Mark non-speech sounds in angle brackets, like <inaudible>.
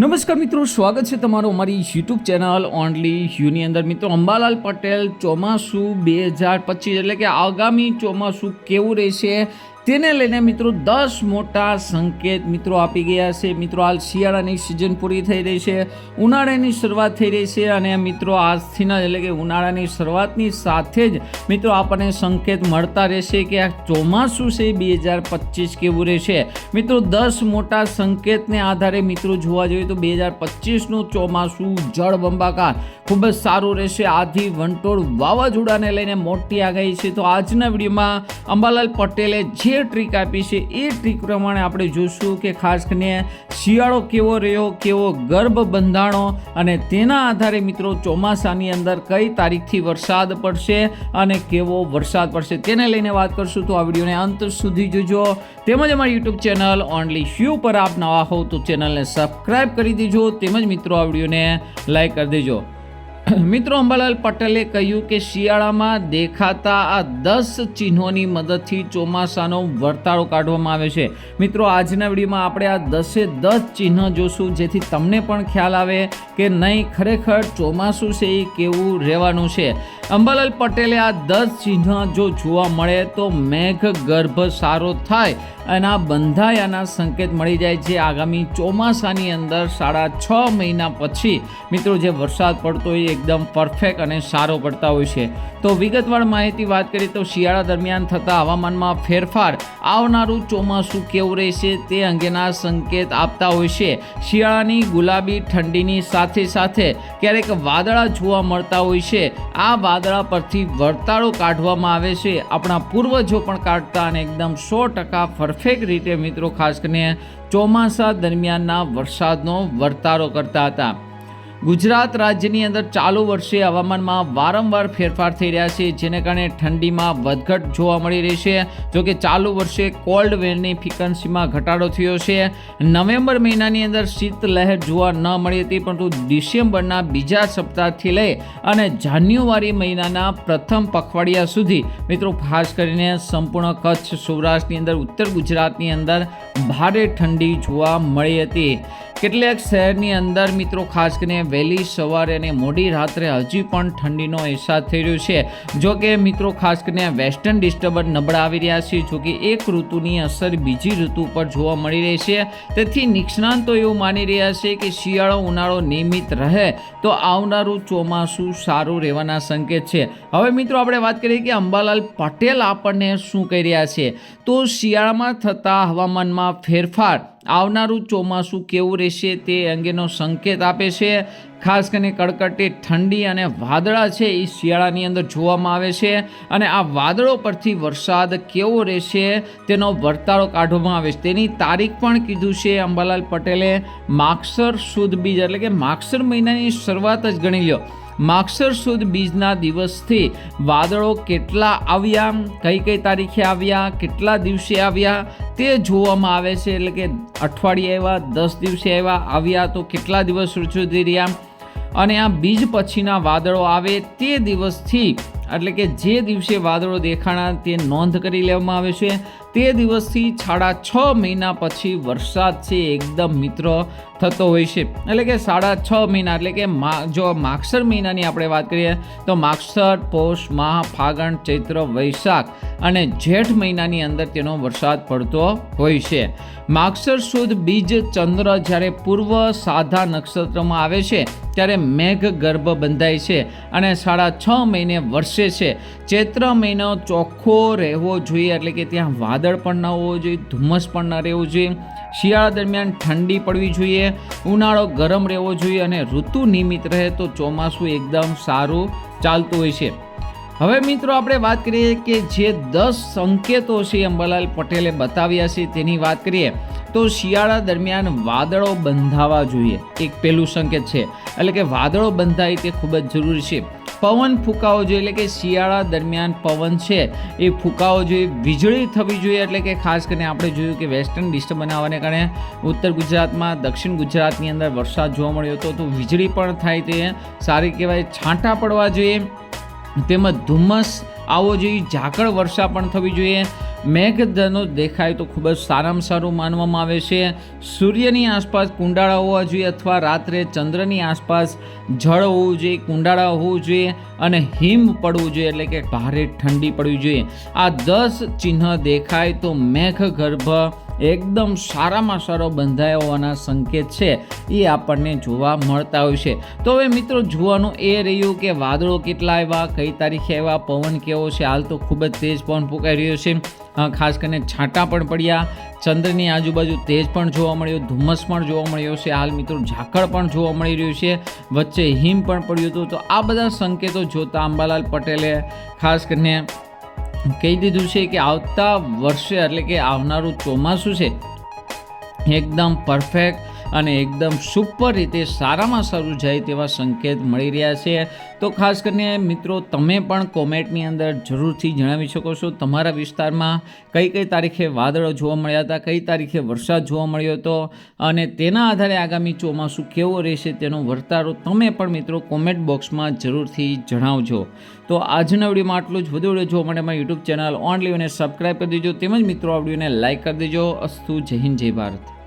નમસ્કાર મિત્રો, સ્વાગત છે તમારું અમારી યુટ્યુબ ચેનલ ઓનલી યુની અંદર. મિત્રો, અંબાલાલ પટેલ ચોમાસું બે હજાર પચીસ, એટલે કે આગામી ચોમાસું કેવું રહેશે? તેને લઈને મિત્રો દસ મોટા સંકેત મિત્રો આપી ગયા છે. મિત્રો, હાલ શિયાળાની સિઝન પૂરી થઈ રહી છે. ઉનાળાની શરૂઆત થઈ રહી છે અને મિત્રો આજથીના એટલે કે ઉનાળાની શરૂઆતની સાથે જ મિત્રો આપણને સંકેત મળતા રહેશે કે આ ચોમાસું છે બે હજાર પચીસ કેવું રહેશે. મિત્રો, દસ મોટા સંકેતને આધારે મિત્રો જોવા જોઈએ તો બે હજાર પચીસનું ચોમાસું જળબંબાકાર ખૂબ જ સારું રહેશે. આધી વંટોળ વાવાઝોડાને લઈને મોટી આગાહી છે. તો આજના વિડીયોમાં અંબાલાલ પટેલે જે ટ્રીક આપી છે, એ ટ્રીક પ્રમાણે આપણે જોશું કે ખાસ કરીને શિયાળો કેવો રહ્યો, કેવો ગર્ભ બંધાણો અને તેના આધારે મિત્રો ચોમાસાની અંદર કઈ તારીખથી વરસાદ પડશે અને કેવો વરસાદ પડશે તેને લઈને વાત કરશું. તો આ વિડીયોને અંત સુધી જોજો. તેમજ અમારી યુટ્યુબ ચેનલ ઓનલી શ્યુ પર આપ નવા હો તો ચેનલને સબસ્ક્રાઈબ કરી દેજો. તેમજ મિત્રો, આ વિડીયોને લાઈક કરી દેજો. <coughs> મિત્રો, અંબાલાલ પટેલે કહ્યું કે શિયાળામાં દેખાતા આ દસ ચિહ્નોની મદદથી ચોમાસાનો વર્તાળો કાઢવામાં આવે છે. મિત્રો, આજના વિડીયોમાં આપણે આ દસે દસ ચિહ્ન જોશું, જેથી તમને પણ ખ્યાલ આવે કે નહીં, ખરેખર ચોમાસું છે એ કેવું રહેવાનું છે. અંબાલાલ પટેલે આ દસ ચિહ્ન જો જોવા મળે તો મેઘ ગર્ભ સારો થાય આ બંધાયાના સંકેત મળી જાય છે. આગામી ચોમાસાની અંદર સાડા છ મહિના પછી મિત્રો જે વરસાદ પડતો હોય એકદમ પરફેક્ટ અને સારો પડતા હોય છે. તો વિગતવાર માહિતી વાત કરીએ તો શિયાળા દરમિયાન થતા હવામાનમાં ફેરફાર આવનારું ચોમાસું કેવું રહેશે તે અંગેના સંકેત આપતા હોય છે. શિયાળાની ગુલાબી ઠંડીની સાથે સાથે ક્યારેક વાદળા જોવા મળતા હોય છે. આ વાદળા પરથી વર્તાળો કાઢવામાં આવે છે. આપણા પૂર્વજો પણ કાઢતા અને એકદમ સો ટકા પરફેક્ટ રીતે મિત્રો ખાસ કરીને ચોમાસા દરમિયાનના વરસાદનો વર્તારો કરતા હતા. ગુજરાત રાજ્યની અંદર ચાલુ વર્ષે હવામાનમાં વારંવાર ફેરફાર થઈ રહ્યા છે, જેને કારણે ઠંડીમાં વધઘટ જોવા મળી રહી છે. જોકે ચાલુ વર્ષે કોલ્ડ વેરની ફ્રિકવન્સીમાં ઘટાડો થયો છે. નવેમ્બર મહિનાની અંદર શીત લહેર જોવા ન મળી હતી, પરંતુ ડિસેમ્બરના બીજા સપ્તાહથી લઈ અને જાન્યુઆરી મહિનાના પ્રથમ પખવાડિયા સુધી, મિત્રો, ખાસ કરીને સંપૂર્ણ કચ્છ સૌરાષ્ટ્રની અંદર, ઉત્તર ગુજરાતની અંદર ભારે ઠંડી જોવા મળી હતી. કેટલાક શહેરની અંદર મિત્રો, ખાસ કરીને વહેલી સવારે અને મોડી રાત્રે હજી પણ ઠંડીનો અહેસાસ થઈ રહ્યો છે. જો કે મિત્રો, ખાસ કરીને વેસ્ટર્ન ડિસ્ટર્બન્સ નબળા આવી રહ્યા છે, જો કે એક ઋતુની અસર બીજી ઋતુ પર જોવા મળી રહી છે. તેથી નિષ્ણાંતો એવું માની રહ્યા છે કે શિયાળો ઉનાળો નિયમિત રહે તો આવનારું ચોમાસું સારું રહેવાના સંકેત છે. હવે મિત્રો, આપણે વાત કરીએ કે અંબાલાલ પટેલ આપણને શું કહી રહ્યા છે? તો શિયાળામાં થતા હવામાનમાં ફેરફાર આવનારું ચોમાસું કેવું રહેશે તે અંગેનો સંકેત આપે છે. ખાસ કરીને કડકડતી ઠંડી અને વાદળા છે એ શિયાળાની અંદર જોવામાં આવે છે. અને આ વાદળો પરથી વરસાદ કેવો રહેશે તેનો વર્તાળો કાઢવામાં આવે છે. તેની તારીખ પણ કીધું છે અંબાલાલ પટેલે. માગસર સુદ બીજ એટલે કે માગસર મહિનાની શરૂઆત જ ગણી લ્યો. માગસર સુદ બીજના દિવસથી વાદળો કેટલા આવ્યા, કઈ કઈ તારીખે આવ્યા, કેટલા દિવસે આવ્યા, તે જોવામાં આવે છે. એટલે કે અઠવાડિયે આવ્યા, દસ દિવસે આવ્યા આવ્યા તો કેટલા દિવસ સુધી રહ્યા? અને આ બીજ પછીના વાદળો આવે તે દિવસથી, એટલે કે જે દિવસે વાદળો દેખાણા તે નોંધ કરી લેવામાં આવે છે. તે દિવસથી સાડા છ મહિના પછી વરસાદ છે, એકદમ મિત્ર થતો હોય છે. એટલે કે સાડા છ મહિના, એટલે કે મા, જો માગસર મહિનાની આપણે વાત કરીએ, તો માગસર, પોષ, માહ, ફાગણ, ચૈત્ર, વૈશાખ અને જેઠ મહિનાની અંદર તેનો વરસાદ પડતો હોય છે. માગસર સુદ બીજ ચંદ્ર જ્યારે પૂર્વ સાધા નક્ષત્રમાં આવે છે, ત્યારે મેઘ ગર્ભ બંધાય છે અને સાડા છ મહિને વરસે છે. ચૈત્ર મહિનો ચોખ્ખો રહેવો જોઈએ, એટલે કે ત્યાં વાદળ પણ ન હોવો જોઈએ, ધુમ્મસ પણ ન રહેવું જોઈએ. શિયાળા દરમિયાન ઠંડી પડવી જોઈએ, ઉનાળો ગરમ રહેવો જોઈએ અને ઋતુ નિયમિત રહે તો ચોમાસું એકદમ સારું ચાલતું હોય છે. હવે મિત્રો આપણે વાત કરીએ કે જે દસ સંકેતો છે અંબાલાલ પટેલે બતાવ્યા છે તેની વાત કરીએ તો શિયાળા દરમિયાન વાદળો બંધાવા જોઈએ. એક પહેલું સંકેત છે. એટલે કે વાદળો બંધાય તે ખૂબ જ જરૂરી છે. પવન ફૂંકાવો જોઈએ એટલે કે શિયાળા દરમિયાન પવન છે એ ફૂંકાવો જોઈએ. વીજળી થવી જોઈએ એટલે કે ખાસ કરીને આપણે જોયું કે વેસ્ટર્ન ડિસ્ટર્બ બનાવવાને કારણે ઉત્તર ગુજરાતમાં, દક્ષિણ ગુજરાતની અંદર વરસાદ જોવા મળ્યો હતો તો વીજળી પણ થાય તે સારી કહેવાય. છાંટા પડવા જોઈએ. તેમજ ધુમ્મસ આવવો જેવી ઝાકળ વર્ષા પણ થવી જોઈએ. મેઘધનો દેખાય તો ખૂબ જ સારામાં સારું માનવામાં આવે છે. સૂર્યની આસપાસ કુંડાળા હોવા જોઈએ અથવા રાત્રે ચંદ્રની આસપાસ જળ હોવું જોઈએ, કુંડાળા હોવું જોઈએ અને હિમ પડવું જોઈએ એટલે કે ભારે ઠંડી પડવી જોઈએ. આ દસ ચિહ્ન દેખાય તો મેઘ ગર્ભ એકદમ સારામાં સારો બંધાયો હોવાના સંકેત છે, એ આપણને જોવા મળતા હોય છે. તો હવે મિત્રો જોવાનું એ રહ્યું કે વાદળો કેટલા આવ્યા, કઈ તારીખે આવ્યા, પવન કેવો છે, હાલ તો ખૂબ જ તેજ પવન ફૂંકાઈ રહ્યો છે. ખાસ કરીને છાંટા પણ પડ્યા, ચંદ્રની આજુબાજુ તેજ પણ જોવા મળ્યો, ધુમ્મસ પણ જોવા મળ્યો છે. હાલ મિત્રો ઝાકળ પણ જોવા મળી રહ્યું છે, વચ્ચે હિમ પણ પડ્યું હતું. તો આ બધા સંકેતો જોતા અંબાલાલ પટેલે ખાસ કરીને કહી દીધું છે કે આવતા વર્ષે એટલે કે આવનારું ચોમાસું છે એકદમ પરફેક્ટ અને એકદમ સુપર રીતે સારામાં સારું જાય તેવા સંકેત મળી રહ્યા છે. તો ખાસ કરીને મિત્રો, તમે પણ કોમેન્ટની અંદર જરૂરથી જણાવી શકો છો. તમારા વિસ્તારમાં કઈ કઈ તારીખે વાદળો જોવા મળ્યા હતા, કઈ તારીખે વરસાદ જોવા મળ્યો હતો અને તેના આધારે આગામી ચોમાસું કેવો રહેશે તેનો વર્તારો તમે પણ મિત્રો કોમેન્ટ બોક્સમાં જરૂરથી જણાવજો. તો આજના વિડીયોમાં આટલું જ. વધુ વીડિયો જોવા માટે મારી યુટ્યુબ ચેનલ ઓનલી અને સબસ્ક્રાઈબ કરી દેજો. તેમજ મિત્રો, આ વિડીયોને લાઇક કરી દેજો. અસ્તુ. જય હિન્દ, જય ભારત.